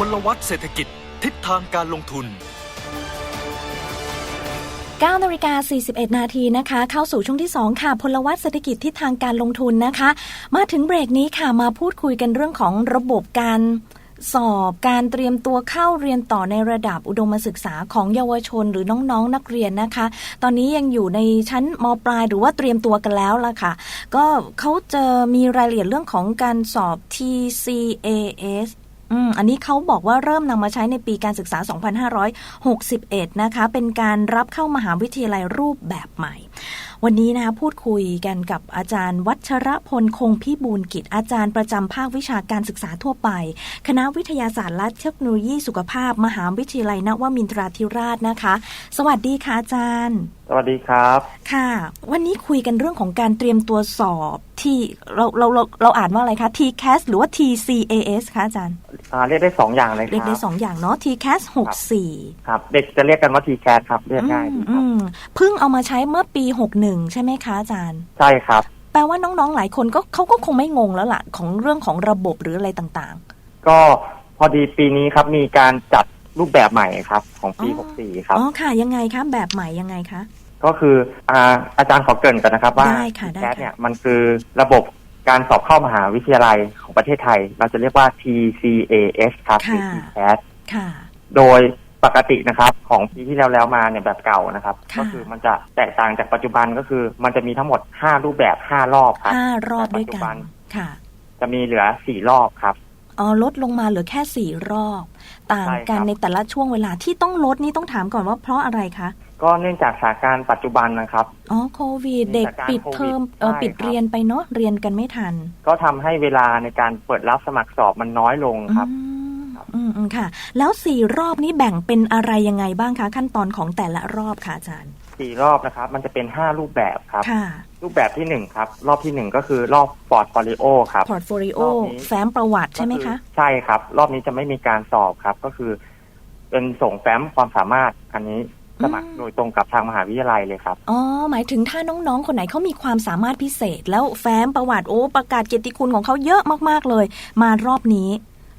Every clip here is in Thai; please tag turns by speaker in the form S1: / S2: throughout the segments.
S1: พลวัตเศรษฐกิจทิศทางการลงทุน
S2: 9นาฬิกา41 นาทีนะคะ เข้าสู่ช่วงที่ 2 ค่ะ พลวัตเศรษฐกิจทิศทางการลงทุนนะคะ มาถึงเบรกนี้ค่ะมาพูดคุยกันเรื่องของระบบการสอบการเตรียมตัวเข้าเรียนต่อในระดับอุดมศึกษาของเยาวชนหรือน้องๆนนักเรียนนะคะ ตอนนี้ยังอยู่ในชั้นมปลายหรือว่าเตรียมตัวกันแล้วล่ะค่ะ ก็เขาจะมีรายละเอียดเรื่องของการสอบ TCAS อืมอันนี้เขาบอกว่าเริ่มนำมาใช้ในปีการศึกษา 2561 นะคะ เป็นการรับเข้ามหาวิทยาลัยรูปแบบใหม่ วันนี้นะคะพูดคุยกันกับอาจารย์ วัชรพลคงพิบูลกิจอาจารย์ประจำภาควิชาการศึกษาทั่วไป คณะวิทยาศาสตร์และเทคโนโลยีสุขภาพ มหาวิทยาลัยนวมินทราธิราชนะคะ สวัสดีค่ะอาจารย์
S3: สวัสดีครับ
S2: ค่ะ วันนี้คุยกันเรื่องของการเตรียมตัวสอบที่เราเราเราเราอ่านว่าอะไรคะ TCAS หรือว่า TCAS คะอาจารย์
S3: อ่าเรียกได้สองอย่างเลยค
S2: เรียก
S3: รั
S2: ได้
S3: บ
S2: สองอย่างเนาะ TCAS 64
S3: ครับ เด็กจะเรียกกันว่า TCAT ครับเรียกง่ายดีค
S2: อื
S3: รับ
S2: มเพิ่งเอามาใช้เมื่อปี61ใช่ไหมคะอาจารย์
S3: ใช่ครับ
S2: แปลว่าน้องๆหลายคนก็เขาก็คงไม่งงแล้วล่ะของเรื่องของระบบหรืออะไรต่าง
S3: ก็พอดีปีนี้ครับมีการจัด รูปแบบใหม่ครับ ของปี
S2: อ๋อ
S3: 64ค
S2: ๆ
S3: รับ
S2: อ๋อค่ะยังไงคะแบบใหม่ยังไงคะ
S3: ก็คืออาอาจารย์ขอเกรินกันนะครับว่า
S2: ได้ค่ะได้
S3: TCAT
S2: ค่ะ
S3: เนี่ยมันคือระบบการสอบเข้ามหาวิทยาลัยของประเทศไทย เราจะเรียกว่า TCAS ครับหรือ TCAT
S2: ค่ะ
S3: โดยปกตินะครับของปีที่แล้วแล้วมาเนี่ยแบบเก่านะครับ
S2: ค่ะ
S3: ก็คือมันจะแตกต่างจากปัจจุบันก็คือ มันจะมีทั้งหมด 5 รูปแบบ 5 รอบครับ
S2: ห้ารอบด้วยกั
S3: ปัจจุบั
S2: น
S3: น
S2: ค่ะ
S3: จะมีเหลือ 4 รอบครับ
S2: อ๋อ ลดลงมาเหลือแค่สี่รอบ ต่างกัน
S3: ใช่ครับ
S2: ในแต่ละช่วงเวลาที่ต้องลดนี่ต้องถามก่อนว่าเพราะอะไรคะ
S3: ก็เนื่องจากสถานการณ์ปัจจุบันนะครับ
S2: อ๋อโควิดเด็กปิดเทอมเออ
S3: ใช่ครับ
S2: ปิดเรียนไปเนาะเรียนกันไม่ทัน
S3: ก็ทำให้เวลาในการเปิดรับสมัครสอบมันน้อยลงครับ
S2: อืมอืมอืมค่ะ แล้วสี่รอบนี้แบ่งเป็นอะไรยังไงบ้างคะ ขั้นตอนของแต่ละรอบค่ะอาจารย์
S3: สี่รอบนะครับ มันจะเป็น5รูปแบบครับ
S2: ค่ะ
S3: รูปแบบที่1ครับ รอบทีหนึ่1ก็คือรอบพอร์ตโฟลิโอครับ
S2: พอร์ตโฟลิโอ
S3: รอบนี้
S2: แฟ้มประวัติใช่ไหม
S3: ก็
S2: คะ
S3: อใช่ครับ รอบนี้จะไม่มีการสอบครับ ก็คือ เป็นส่งแฟ้มความสามารถอันนี้สมัคร
S2: อืม
S3: โดยตรงกับทางมหาวิทยาลัยเลยครับ
S2: อ๋อ หมายถึงถ้าน้องๆ คนไหนเขามีความสามารถพิเศษ แล้วแฟ้มประวัติโอ้ประกาศเกียรติคุณของเขาเยอะมากๆเลย มารอบนี้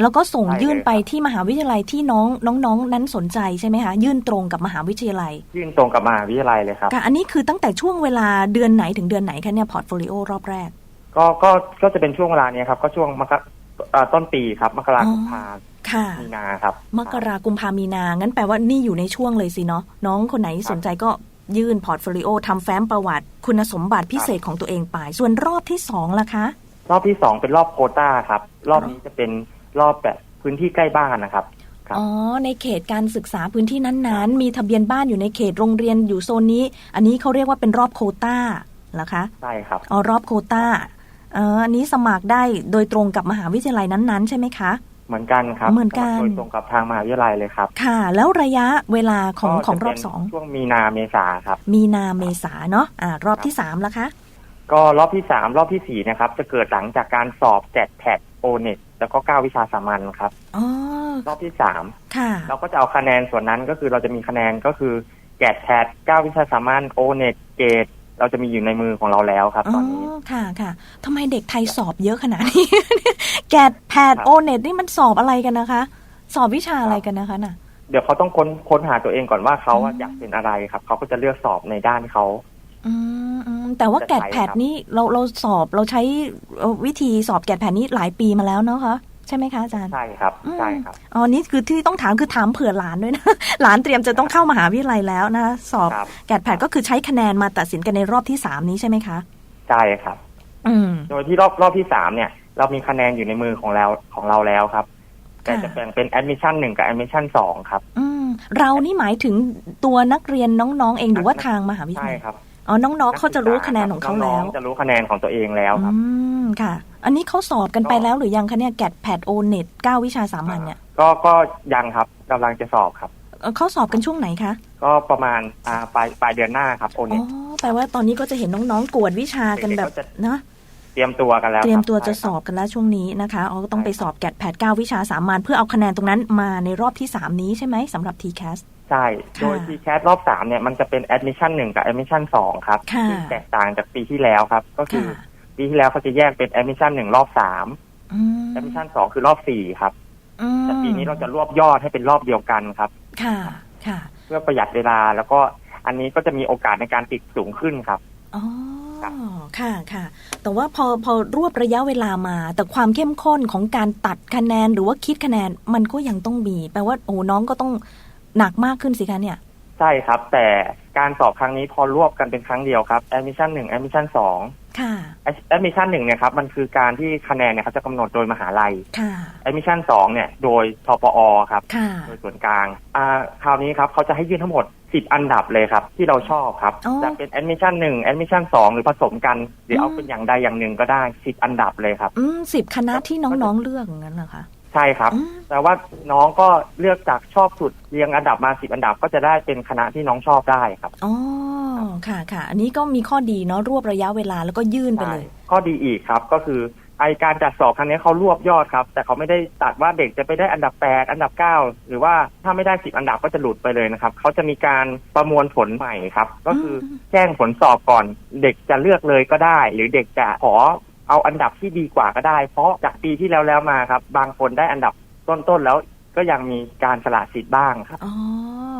S2: แล้วก็ส่ง
S3: ใช่เลย
S2: ยื่นไป
S3: ครับ
S2: ที่มหาวิทยาลัยที่น้องน้องๆนั้นสนใจใช่ไหมคะยื่นตรงกับมหาวิทยาลัย
S3: ยื่นตรงกับมหาวิทยาลัยเลยครับ
S2: ค่ะอันนี้คือตั้งแต่ช่วงเวลาเดือนไหนถึงเดือนไหนคะเนี่ยพอร์ตโฟลิโอรอบแรก
S3: ก็ก็ก็จะเป็นช่วงเวลาเนี้ยครับ ก็ช่วงมกราเอ่อต้นปีครับมกราคมพา
S2: ค่ะ
S3: มีนาครับ
S2: มกรากุมภามีนา งั้นแปลว่านี่อยู่ในช่วงเลยสิเนาะน้องคนไหนสนใจก็ยื่นพอร์ตโฟลิโอทำแฟ้มประวัติ คุณสมบัติพิเศษของตัวเองไป ส่วนรอบที่สองล่ะคะ
S3: รอบที่สองเป็นรอบโควต้าครับ รอบนี้จะเป็น รอบแบบพื้นที่ใกล้บ้านนะครับ ครับ
S2: อ๋อ ในเขตการศึกษาพื้นที่นั้นๆ มีทะเบียนบ้านอยู่ในเขตโรงเรียนอยู่โซนนี้ อันนี้เขาเรียกว่าเป็นรอบโควต้าเหรอคะ
S3: ใช่ครับ
S2: อ๋อ รอบโควต้าเอออันนี้สมัครได้โดยตรงกับมหาวิทยาลัยนั้นๆ ใช่ไหมคะ
S3: เหมือนกันครับ
S2: เหมือนกัน
S3: โดยตรงกับทางมหาวิทยาลัยเลยครับ
S2: ค่ะ แล้วระยะเวลาของ
S3: ก็จะ
S2: ของรอบ
S3: เป็น
S2: สอง
S3: ช่วงมีนาเมษาครับ
S2: มีนาเมษาเนาะ อ่า รอบที่สามล่ะคะ
S3: ก็รอบที่สามรอบที่สี่นะครับ จะเกิดหลังจากการสอบแกดแพดโอเน็ต แล้วก็เก้าวิชาสามัญครับ
S2: อ๋อ
S3: รอบที่สาม
S2: ค่ะ
S3: เราก็จะเอาคะแนนส่วนนั้นก็คือเราจะมีคะแนนก็คือแกดแพดเก้าวิชาสามัญโอเน็ตเกตเราจะมีอยู่ในมือของเราแล้วครับ ตอนนี้
S2: ค่ะค่ะทำไมเด็กไทยสอบเยอะขนาดนี้ แกดแพด
S3: ครับ
S2: โอเน็ตนี่มันสอบอะไรกันนะคะ สอบวิชาอะไรกันนะคะน่ะ
S3: เดี๋ยวเขาต้องค้นค้นหาตัวเองก่อนว่าเขาอะ
S2: อืม
S3: อยากเป็นอะไรครับ เขาก็จะเลือกสอบในด้านเขา
S2: อืมอืม แต่ว่า
S3: จะ
S2: แกด
S3: ใช้
S2: แพด
S3: ครับ
S2: นี่เราเราสอบเราใช้เอ่อวิธีสอบแกดแพดนี้หลายปีมาแล้วเนาะคะใช่ไหมคะอาจารย์
S3: ใช่ครับ
S2: อืม
S3: ใช่ครับ
S2: อ๋อนี่คือที่ต้องถามคือถามเผื่อหลานด้วยนะหลานเตรียมจะต้องเข้ามหาวิทยาลัยแล้วนะคะสอบ
S3: ครับ
S2: แกดแพดก็คือใช้คะแนนมาตัดสินกันในรอบที่สามนี้ใช่ไหมคะ
S3: ใช่ครับ
S2: อืม
S3: โดยที่รอบรอบที่สามเนี่ย เรามีคะแนนอยู่ในมือของเราของเราแล้วครับแต่
S2: ค่ะ
S3: จะแบ่งเป็นแอดมิชชั่นหนึ่งกับแอดมิชชั่นสองครับ
S2: อืมเรานี่หมายถึงตัวนักเรียนน้องๆเองหรือว่าทางมหาวิทยา
S3: ใช่
S2: ลัย
S3: ครับ
S2: อ๋อน้องๆเขาจะรู้คะแนนของเขาแล้ว
S3: น้ๆจะรู้คะแนนของตัวเองแล้วครับ
S2: อืมค่ะ อันนี้เขาสอบกันไป
S3: ก็
S2: แล้วหรือยังคะเนี่ยแกดแพดโอเน็ตเก้าวิชาสามัญเนี่ย
S3: ก็ก็ยังครับกำลังจะสอบครับ
S2: เอ่อเขาสอบกันช่วงไหนคะ
S3: ก็ประมาณอ่าปลายปลายเดือนหน้าครับโอ
S2: อ๋
S3: เน็
S2: อ
S3: ต
S2: แปลว่าตอนนี้ก็จะเห็นน้องๆกวดวิชากันแบบ
S3: เด็กๆก็จะ
S2: นะ
S3: เตรียมตัวกันแล้ว
S2: เตรียมตัว
S3: คบ
S2: จะสอบกันแล้วช่วงนี้นะคะอ๋อต้องไปสอบแกดแพดเก้าวิชาสามัญเพื่อเอาคะแนนตรงนั้นมาในรอบที่สามนี้ใช่ไหมสำหรับ TCAS
S3: ใช่
S2: ค่ะ
S3: โดย t c a t รอบสามเนี่ยมันจะเป็นแอดมิชชั่นหนึ่งกับแอดมิชชั่นสองครับ
S2: ค่ะ
S3: ซึ่งแตกต่างจากปีที่แล้วครับ ก็คือ
S2: ค่ะ
S3: ปีที่แล้วเขาจะแยกเป็นแอดมิชชั่นหนึ่งรอบสาม
S2: อืม
S3: แอดมิชชั่นสองคือรอบสี่ครับ
S2: ออืม
S3: แต่ปีนี้เราจะรวบยอดให้เป็นรอบเดียวกันครับ
S2: ค่ะ ค่ะ
S3: เพื่อประหยัดเวลาแล้วก็อันนี้ก็จะมีโอกาสในการติดสูงขึ้นครับ
S2: อ๋อ
S3: ครับ
S2: ค่ะค่ะ แต่ว่าพอพอรวบระยะเวลามา แต่ความเข้มข้นของการตัดคะแนนหรือว่าคิดคะแนนมันก็ยังต้องมี แปลว่าโอ้น้องก็ต้อง หนักมากขึ้นสิคะเนี่ย
S3: ใช่ครับ แต่การสอบครั้งนี้พอรวบกันเป็นครั้งเดียวครับ admission หนึ่ง admission สอง
S2: ค่ะ
S3: admission หนึ่งเนี่ยครับมันคือการที่คะแนนเนี่ยเขาจะกำหนดโดยมหาลัย
S2: ค่ะ
S3: admission สองเนี่ยโดยทปอครับ
S2: ค่ะ
S3: โดยส่วนกลางอ่าคราวนี้ครับเขาจะให้ยื่นทั้งหมด10อันดับเลยครับที่เราชอบครับ
S2: อ๋อ
S3: จะเป็น admission 1 admission 2หรือผสมกันหรือเอา
S2: อืม
S3: เป็นอย่างใดอย่างหนึ่งก็ได้10อันดับเลยครับ
S2: อืมสิบคณะที่น้องๆเลือกอย่างนั้นเหรอคะ
S3: ใช่ครับ
S2: อืม
S3: แต่ว่าน้องก็เลือกจากชอบสุดเรียงอันดับมา10อันดับก็จะได้เป็นคณะที่น้องชอบได้ครับ
S2: อ๋อค่ะค่ะ อันนี้ก็มีข้อดีเนาะรวบระยะเวลาแล้วก็ยื่นไปเลย
S3: ใช่ข้อดีอีกครับก็คือไอการจัดสอบครั้งนี้เขารวบยอดครับ แต่เขาไม่ได้ตัดว่าเด็กจะไปได้อันดับ8อันดับ9หรือว่าถ้าไม่ได้10อันดับก็จะหลุดไปเลยนะครับเขาจะมีการประมวลผลใหม่ครับ ก็คืออ
S2: ม
S3: แจ้งผลสอบก่อน เด็กจะเลือกเลยก็ได้ หรือเด็กจะขอ เอาอันดับที่ดีกว่าก็ได้ เพราะจากปีที่แล้วแล้วมาครับ บางคนได้อันดับต้นๆแล้วก็ยังมีการสละสิทธิ์บ้างครับ
S2: อ๋อ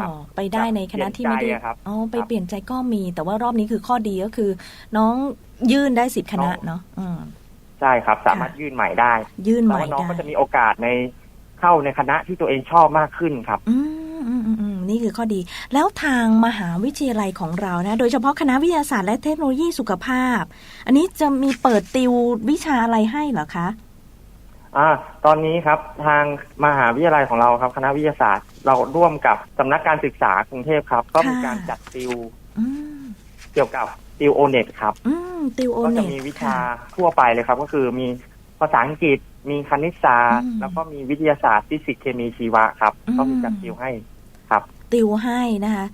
S3: ครับ
S2: ไปได้ในคณะที่ไม่ได้
S3: เปลี่ยนใจอะครับ
S2: อ๋อไป
S3: ครับ
S2: เปลี่ยนใจก็มี แต่ว่ารอบนี้คือข้อดีก็คือ น้องยื่นได้สิบคณะ
S3: น้อง
S2: เนาะอืม
S3: ใช่ครับ สามารถ
S2: ค่ะ
S3: ยื่นใหม่ได้
S2: ยื่น
S3: แต่
S2: ใหม่
S3: ว่าน้อง
S2: ได้
S3: ก็จะมีโอกาสในเข้าในคณะที่ตัวเองชอบมากขึ้นครับ
S2: อืมอืมอืมอืม นี่คือข้อดี แล้วทางมหาวิทยาลัยของเรานะ โดยเฉพาะคณะวิทยาศาสตร์และเทคโนโลยีสุขภาพ อันนี้จะมีเปิดติววิชาอะไรให้เหรอคะ
S3: อ่าตอนนี้ครับทางมหาวิทยาลัยของเราครับ คณะวิทยาศาสตร์ เราร่วมกับสำนักการศึกษากรุงเทพครับ ก็มี
S2: ค่ะ
S3: การจัดติว
S2: อืม
S3: เกี่ยวกับติวโอเน็ตครับ
S2: อืมติวโอ
S3: ก็
S2: เน็
S3: จะ
S2: ต
S3: มีวิชาทั่วไปเลยครับ ก็คือมีภาษาอังกฤษมีคณิตศาสตร์
S2: อืม
S3: แล้วก็มีวิทยาศาสตร์ฟิสิกส์เคมีชีวะครับ
S2: อืม
S3: ก็มีจัดติวให้ครับ
S2: ติวให้นะคะ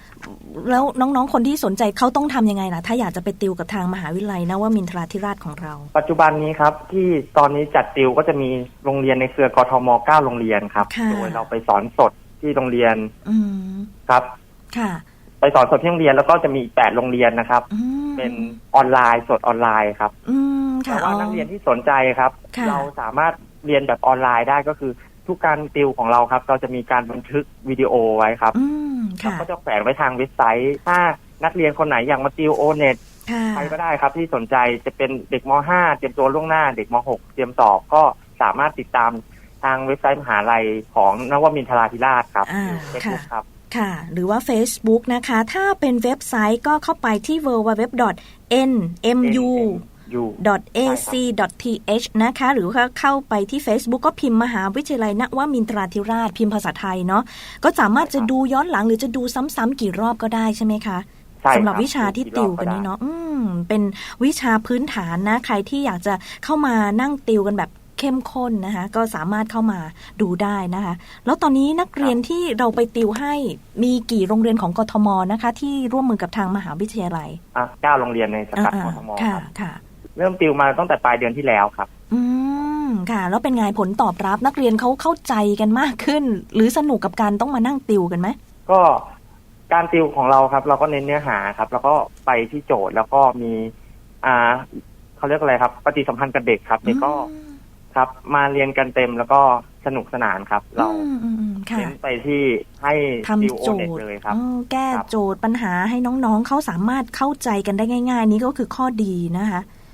S2: แล้วน้องๆ คนที่สนใจเขาต้องทำยังไงล่ะ ถ้าอยากจะไปติวกับทางมหาวิทยาลัยนวมินทราธิราชของเรา
S3: ปัจจุบันนี้ครับ ที่ตอนนี้จัดติวก็จะมีโรงเรียนในเครือกทม 9 โรงเรียนครับ
S2: ค่ะ
S3: โดยเราไปสอนสดที่โรงเรียน
S2: อืม
S3: ครับ
S2: ค่ะ
S3: ไปสอนสดที่โรงเรียนแล้วก็จะมีอีก8โรงเรียนนะครับ
S2: อืม
S3: เป็นออนไลน์สดออนไลน์ครับ
S2: อืม
S3: แต่
S2: ค่ะ
S3: ว่า
S2: อ๋อ
S3: นักเรียนที่สนใจครับ
S2: ค่ะ
S3: เราสามารถเรียนแบบออนไลน์ได้ก็คือ ทุกการติวของเราครับ เราจะมีการบันทึกวิดีโอไว้ครับ
S2: อืม
S3: เรา
S2: ค่ะ
S3: ก็จะแขวนไว้ทางเว็บไซต์ ถ้านักเรียนคนไหนอยากมาติวโอเน็ต
S2: ค่ะ
S3: ใครก็ได้ครับ ที่สนใจจะเป็นเด็กม .5 เตรียมตัวล่วงหน้า เด็กม .6 เตรียมสอบก็สามารถติดตามทางเว็บไซต์มหาลัยของนวมินทราธิราชครับ
S2: อ่า
S3: เฟซบุ๊ก
S2: ค่ะ
S3: ครับ
S2: ค่ะ หรือว่า Facebook นะคะ ถ้าเป็นเว็บไซต์ก็เข้าไปที่ www.nmu
S3: อยู่
S2: ac.th นะคะ หรือว่าเข้าไปที่ Facebook ก็พิมพ์มหาวิทยาลัยนวมินทราธิราช พิมพ์ภาษาไทยเนาะก็สามารถจะดูย้อนหลังหรือจะดูซ้ำๆกี่รอบก็ได้ใช่ไหมคะ
S3: ใช่ครับ
S2: สำหรับวิชาที่
S3: กี่ร
S2: ติ
S3: อบ
S2: ว
S3: ก็
S2: กัน
S3: ได้
S2: นี้เนาะอืมเป็นวิชาพื้นฐานนะ ใครที่อยากจะเข้ามานั่งติวกันแบบเข้มข้นนะคะ ก็สามารถเข้ามาดูได้นะคะ แล้วตอนนี้นักเรียนที่เราไปติวให้มีกี่โรงเรียนของกทมนะคะ ที่ร่วมมือกับทางมหาวิทยาลัย
S3: อะเก้าโรงเรียนในสังกัด
S2: อ่าก
S3: ทม
S2: ๆ
S3: ค
S2: ค่ะ
S3: รับ
S2: ค่ะ
S3: เริ่มติวมาตั้งแต่ปลายเดือนที่แล้วครับ
S2: อืมค่ะ แล้วเป็นไงผลตอบรับนักเรียนเขาเข้าใจกันมากขึ้น หรือสนุกกับการต้องมานั่งติวกันไหม
S3: ก็การติวของเราครับ เราก็เน้นเนื้อหาครับ แล้วก็ไปที่โจทย์แล้วก็มี อ่าเขาเรียกอะไรครับ ปฏิสัมพันธ์กับเด็กครับเด็กก็ครับมาเรียนกันเต็มแล้วก็สนุกสนานครับ เรา
S2: อืมอืมอืมค่ะ
S3: เน้นไปที่ให้ติว
S2: ทำ
S3: โอ
S2: โจ
S3: เน็ต
S2: ทย์
S3: เลยครับ
S2: อ๋อแก้
S3: ครับ
S2: โจทย์ปัญหาให้น้องๆเขาสามารถเข้าใจกันได้ง่าย ๆ นี่ก็คือข้อดีนะคะอืม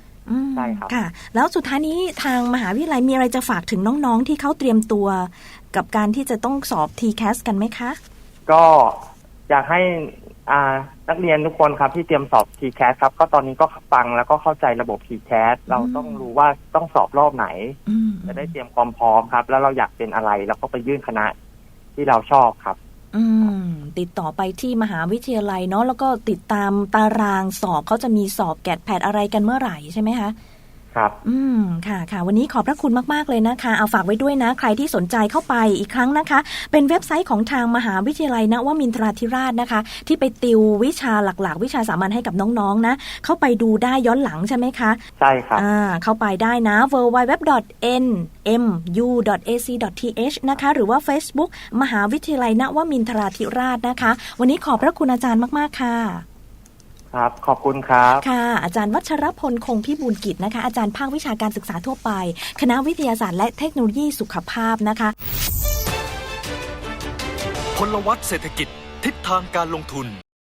S3: ใช่ครับ
S2: ค่ะ แล้วสุดท้ายนี้ทางมหาวิทยาลัยมีอะไรจะฝากถึงน้องๆ ที่เขาเตรียมตัว กับการที่จะต้องสอบ TCAS กันไหมคะ
S3: ก็อยากให้อ่านักเรียนทุกคนครับที่เตรียมสอบ TCAS ครับ ก็ตอนนี้ก็ฟังแล้วก็เข้าใจระบบ TCAS เราต้องรู้ว่าต้องสอบรอบไหน
S2: อืม
S3: จะได้เตรียมความพร้อมครับ แล้วเราอยากเป็นอะไร แล้วก็ไปยื่นคณะที่เราชอบครับ
S2: อืมติดต่อไปที่มหาวิทยาลัยเนาะแล้วก็ติดตามตารางสอบเขาจะมีสอบแกดแพดอะไรกันเมื่อไหร่ใช่ไหมคะ
S3: ครับ
S2: อืม ค่ะค่ะ วันนี้ขอบพระคุณมาก ๆ เลยนะคะ เอาฝากไว้ด้วยนะ ใครที่สนใจเข้าไปอีกครั้งนะคะ เป็นเว็บไซต์ของทางมหาวิทยาลัยนวมินทราธิราชนะคะ ที่ไปติววิชาหลัก ๆ วิชาสามัญให้กับน้อง ๆ นะ เข้าไปดูได้ย้อนหลังใช่ไหมคะ
S3: ใช่ครับ
S2: อ่า เข้าไปได้นะ www.nmu.ac.th นะคะ หรือว่า Facebook มหาวิทยาลัยนวมินทราธิราชนะคะ วันนี้ขอบพระคุณอาจารย์มาก ๆ ค่ะ
S3: ครับ ขอบคุณครับ
S2: ค่ะ อาจารย์วัชรพลคงพิบูลกิจนะคะ อาจารย์ภาควิชาการศึกษาทั่วไป คณะวิทยาศาสตร์และเทคโนโลยีสุขภาพนะคะ
S1: พลวัตเศรษฐกิจทิศทางการลงทุน